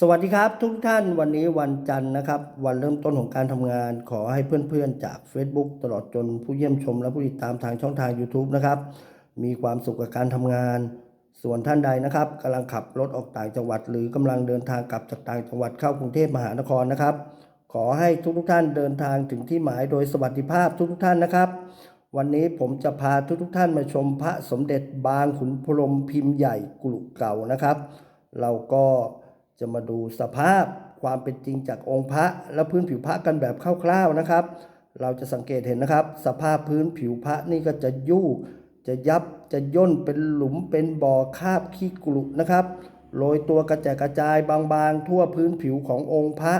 สวัสดีครับทุกท่านวันนี้วันจันทร์นะครับ วันเริ่มต้นของการทำงาน ขอให้เพื่อนๆจาก Facebook ตลอดจนผู้เยี่ยมชมและผู้ติดตามทางช่องทาง YouTube นะครับ มีความสุขกับการทำงาน ส่วนท่านใดนะครับกำลังขับรถออกต่างจังหวัด หรือกำลังเดินทางกลับจากต่างจังหวัดเข้ากรุงเทพมหานครนะครับ ขอให้ทุกๆท่านเดินทางถึงที่หมายโดยสวัสดิภาพทุกๆท่านนะครับ วันนี้ผมจะพาทุกๆท่านมาชมพระสมเด็จบางขุนพรหมพิมพ์ใหญ่กลุเก่านะครับ เราก็ จะมาดูสภาพความเป็นจริงจากองค์พระและพื้นผิวพระกันแบบคร่าวๆนะครับ เราจะสังเกตเห็นนะครับ สภาพพื้นผิวพระนี่ก็จะยู่จะยับจะย่นเป็นหลุมเป็นบ่อคาบขี้กลุนะครับโรยตัวกระจายกระจายบางๆ ทั่วพื้นผิวขององค์พระ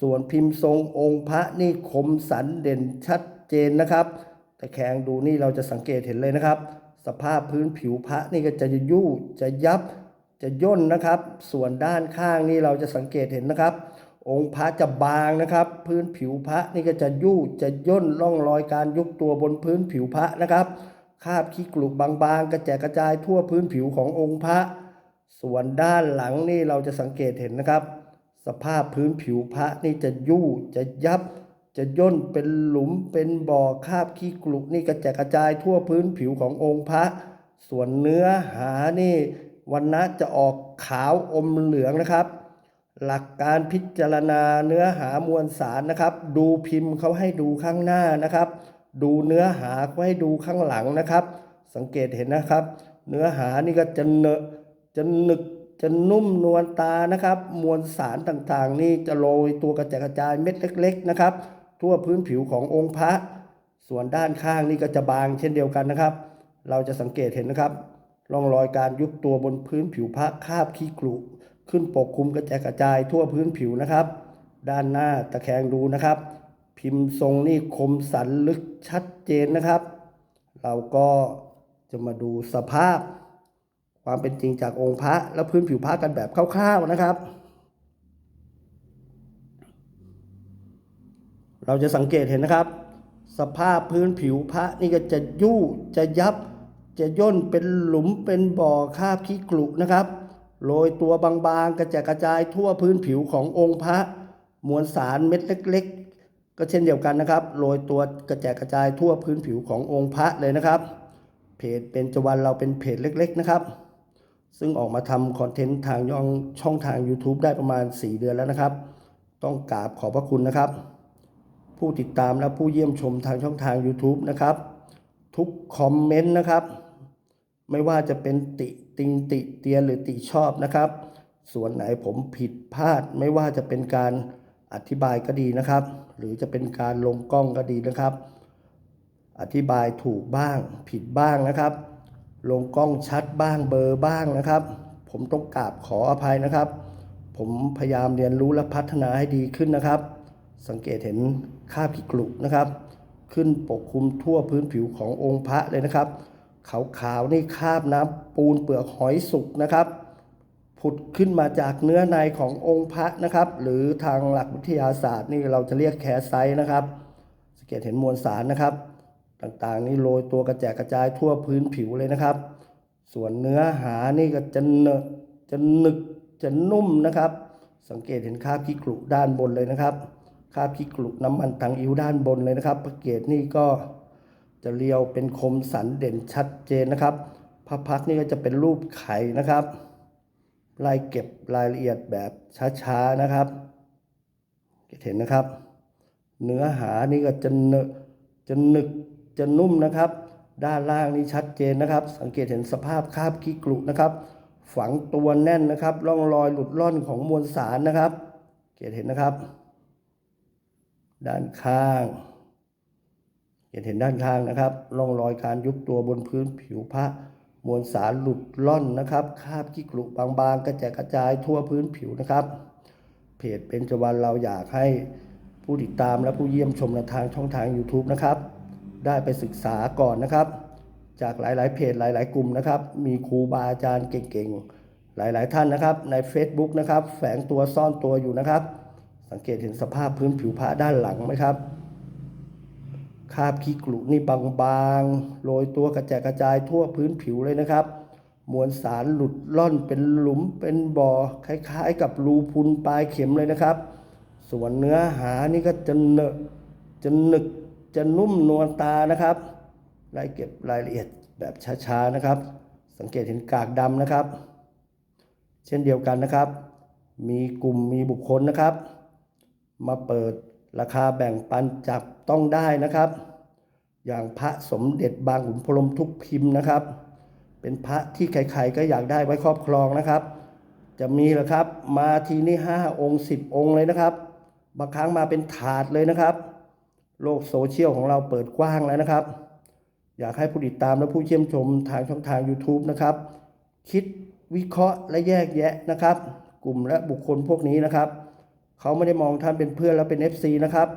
ส่วนพิมพ์ทรงองค์พระนี่คมสันเด่นชัดเจนนะครับแต่แขงดูนี่เราจะสังเกตเห็นเลยนะครับ สภาพพื้นผิวพระนี่ก็จะยู่จะยับ จะย่นนะครับ ส่วนด้านข้างนี่เราจะสังเกตเห็นนะครับ องค์พระจะบางนะครับ พื้นผิวพระนี่ก็จะยู่จะย่นร่องรอยการยุบตัวบนพื้นผิวพระนะครับคาบขี้กลุกบางๆ กระแจกกระจายทั่วพื้นผิวขององค์พระ ส่วนด้านหลังนี่เราจะสังเกตเห็นนะครับ สภาพพื้นผิวพระนี่จะยู่จะยับ จะย่นเป็นหลุมเป็นบ่อคาบขี้กลุกนี่กระแจกกระจายทั่วพื้นผิวขององค์พระ ส่วนเนื้อหานี่ วันนะจะออกขาวอมเหลืองนะครับ หลักการพิจารณาเนื้อหามวลสารนะครับ ดูพิมพ์เขาให้ดูข้างหน้านะครับ ดูเนื้อหาเขาให้ดูข้างหลังนะครับ สังเกตเห็นนะครับ เนื้อหานี่ก็จะเนอะจะหนึกจะนุ่มนวลตานะครับ มวลสารต่างๆ นี่จะโรยตัวกระจายกระจายเม็ดเล็ก ๆ นะครับ ทั่วพื้นผิวขององค์พระ ส่วนด้านข้างนี่ก็จะบางเช่นเดียวกันนะครับ เราจะสังเกตเห็นนะครับ ร่องรอยการยุบตัวบนพื้นผิวพระคาบขี้กรุขึ้นปกคลุมกระจายกระจายทั่วพื้นผิวนะครับ ด้านหน้าตะแคงดูนะครับ พิมพ์ทรงนี่คมสันลึกชัดเจนนะครับ เราก็จะมาดูสภาพ ความเป็นจริงจากองค์พระและพื้นผิวพระกันแบบคร่าวๆนะครับ เราจะสังเกตเห็นนะครับ สภาพพื้นผิวพระนี่ก็จะยู่จะยับ จะย่นเป็นหลุมเป็นบ่อคาบขี้กลุนะครับ โรยตัวบางๆ กระจายกระจายทั่วพื้นผิวขององค์พระ มวลสารเม็ดเล็ก ๆ ก็เช่นเดียวกันนะครับโรยตัวกระจายกระจายทั่วพื้นผิวขององค์พระเลยนะครับ เพจเป็นจวันเราเป็นเพจเล็ก ๆ นะครับ ซึ่งออกมาทำคอนเทนต์ทางย่องช่องทาง YouTube ได้ประมาณ 4 เดือนแล้วนะครับ ต้องกราบขอบพระคุณนะครับ ผู้ติดตามและผู้เยี่ยมชมทางช่องทาง YouTube นะครับ ทุกคอมเมนต์นะครับ ไม่ว่าจะเป็นติติงติเตียนหรือติชอบนะครับ ส่วนไหนผมผิดพลาด ไม่ว่าจะเป็นการอธิบายก็ดีนะครับ หรือจะเป็นการลงกล้องก็ดีนะครับ อธิบายถูกบ้าง ผิดบ้างนะครับ ลงกล้องชัดบ้างเบอร์บ้างนะครับ ผมต้องกราบขออภัยนะครับ ผมพยายามเรียนรู้และพัฒนาให้ดีขึ้นนะครับ สังเกตเห็นคาบขี้กลุกนะครับ ขึ้นปกคลุมทั่วพื้นผิวขององค์พระเลยนะครับ ขาวๆนี่คาบน้ำปูนเปลือกหอยสุกนะครับ ผุดขึ้นมาจากเนื้อในขององค์พระนะครับ หรือทางหลักวิทยาศาสตร์นี่เราจะเรียกแคสไซต์นะครับสังเกตเห็นมวลสารนะครับ ต่างๆ นี่โรยตัวกระแจกกระจายทั่วพื้นผิวเลยนะครับ ส่วนเนื้อหานี่ก็จะเนจะหนึกจะนุ่มนะครับ สังเกตเห็นคราบขี้กลุด้านบนเลยนะครับคราบขี้กลุน้ำมันตังอิ้วด้านบนเลยนะครับพระเกตนี่ก็ จะเรียวเป็นคมสันเด่นชัดเจนนะครับพระพักนี่ก็จะเป็นรูปไข่นะครับไล่เก็บรายละเอียดแบบช้าๆนะครับเห็นนะครับ เนื้อหานี่ก็จะเนจะหนึกจะนุ่มนะครับ ด้านล่างนี่ชัดเจนนะครับ สังเกตเห็นสภาพคาบขี้กลุนะครับ ฝังตัวแน่นนะครับร่องรอยหลุดล่อนของมวลสารนะครับ เกตเห็นนะครับ ด้านข้าง เห็นเห็นด้านข้างนะครับร่องรอยการยุบตัวบนพื้นผิวพระมวลสารหลุดล่อนนะครับคาบขี้กลุบางๆ กระจายกระจายทั่วพื้นผิวนะครับ เพจเป็นจวันเราอยากให้ผู้ติดตามและผู้เยี่ยมชมในทางช่องทาง YouTube นะครับ ได้ไปศึกษาก่อนนะครับ จากหลายๆ เพจหลาย ๆ กลุ่มนะครับ มีครูบาอาจารย์เก่งๆ หลายๆท่านนะครับ ใน Facebook นะครับ แฝงตัวซ่อนตัวอยู่นะครับ สังเกตเห็นสภาพพื้นผิวพระด้านหลังไหมครับ คราบขี้กลุนี่บางๆโรยตัวกระจายกระจายทั่วพื้นผิวเลยนะครับ มวลสารหลุดล่อนเป็นหลุมเป็นบ่อคล้าย ๆ กับรูพุนปลายเข็มเลยนะครับ ส่วนเนื้อหานี่ก็จะเนอะจะหนึกจะนุ่มนวลตานะครับไล่เก็บรายละเอียดแบบช้าๆนะครับ สังเกตเห็นกากดำนะครับ เช่นเดียวกันนะครับ มีกลุ่มมีบุคคลนะครับ มาเปิด ราคาแบ่งปันจับต้องได้นะครับ อย่างพระสมเด็จบางขุนพรมทุกพิมพ์นะครับ เป็นพระที่ใครๆก็อยากได้ไว้ครอบครองนะครับ จะมีเหรอครับ มาทีนี้ห้าองค์สิบองค์เลยนะครับ บางครั้งมาเป็นถาดเลยนะครับ โลกโซเชียลของเราเปิดกว้างแล้วนะครับ อยากให้ผู้ติดตามและผู้เชี่ยมชมทางช่องทาง YouTube นะครับ คิดวิเคราะห์และแยกแยะนะครับ กลุ่มและบุคคลพวกนี้นะครับ เขาไม่ได้มองท่านเป็นเพื่อนและเป็น FC นะครับ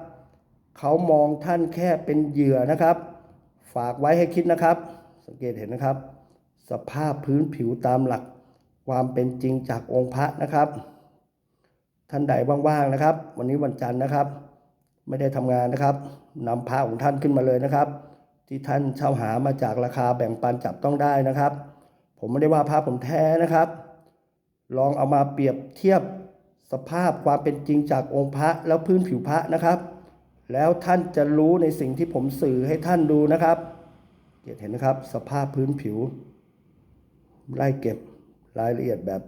เขามองท่านแค่เป็นเหยื่อนะครับ ฝากไว้ให้คิดนะครับ สังเกตเห็นนะครับ สภาพพื้นผิวตามหลัก ความเป็นจริงจากองค์พระนะครับ ท่านใดว่างๆนะครับ วันนี้วันจันทร์นะครับ ไม่ได้ทำงานนะครับนำพระของท่านขึ้นมาเลยนะครับ ที่ท่านเช่าหามาจากราคาแบ่งปันจับต้องได้นะครับ ผมไม่ได้ว่าพระผมแท้นะครับ ลองเอามาเปรียบเทียบ สภาพความเป็นจริงจากองค์พระแล้วพื้นผิวพระนะครับ แล้วท่านจะรู้ในสิ่งที่ผมสื่อให้ท่านดูนะครับเห็นนะครับ สภาพพื้นผิว ไล่เก็บรายละเอียดแบบ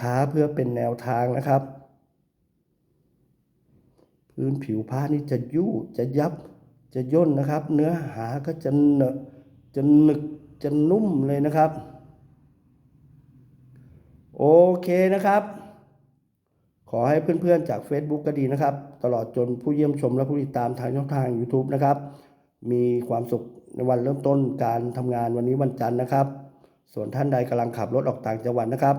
ช้าๆเพื่อเป็นแนวทางนะครับ พื้นผิวผ้านี่จะยุ่จะยับจะย่นนะครับ เนื้อหาก็จะเนอะจะหนึกจะนุ่มเลยนะครับ โอเคนะครับ ขอให้เพื่อนๆจาก Facebook ก็ดีนะครับ ตลอดจนผู้เยี่ยมชมและผู้ติดตามทางช่องทาง YouTube นะครับ มีความสุขในวันเริ่มต้นการทำงานวันนี้วันจันทร์นะครับ ส่วนท่านใดกำลังขับรถออกต่างจังหวัดนะครับ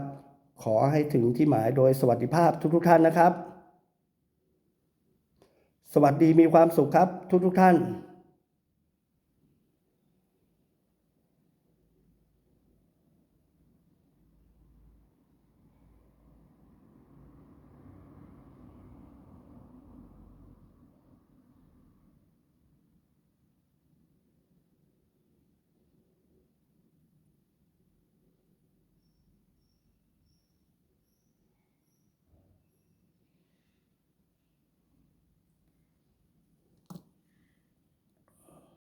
ขอให้ถึงที่หมายโดยสวัสดิภาพทุกๆท่านนะครับ สวัสดีมีความสุขครับทุกๆท่าน